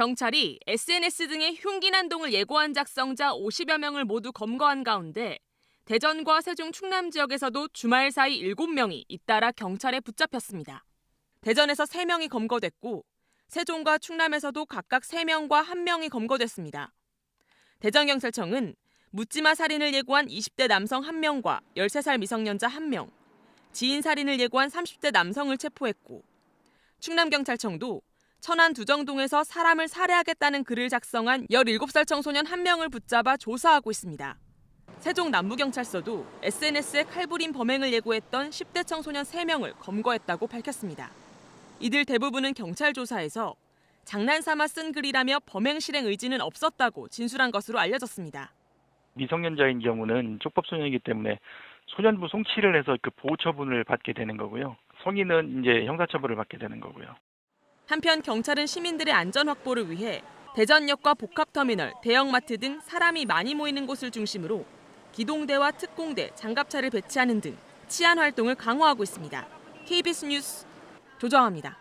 경찰이 SNS 등의 흉기 난 동을 예고한 작성자 50여 명을 모두 검거한 가운데 대전과 세종 충남 지역에서도 주말 사이 7명이 잇따라 경찰에 붙잡혔습니다. 대전에서 3명이 검거됐고 세종과 충남에서도 각각 3명과 1명이 검거됐습니다. 대전경찰청은 묻지마 살인을 예고한 20대 남성 1명과 13살 미성년자 1명, 지인 살인을 예고한 30대 남성을 체포했고 충남경찰청도 천안 두정동에서 사람을 살해하겠다는 글을 작성한 17살 청소년 1명을 붙잡아 조사하고 있습니다. 세종 남부경찰서도 SNS에 칼부림 범행을 예고했던 10대 청소년 3명을 검거했다고 밝혔습니다. 이들 대부분은 경찰 조사에서 장난삼아 쓴 글이라며 범행 실행 의지는 없었다고 진술한 것으로 알려졌습니다. 미성년자인 경우는 쪽법 소년이기 때문에 소년부 송치를 해서 그 보호 처분을 받게 되는 거고요. 성인은 이제 형사처벌을 받게 되는 거고요. 한편 경찰은 시민들의 안전 확보를 위해 대전역과 복합터미널, 대형마트 등 사람이 많이 모이는 곳을 중심으로 기동대와 특공대, 장갑차를 배치하는 등 치안 활동을 강화하고 있습니다. KBS 뉴스 조정합니다.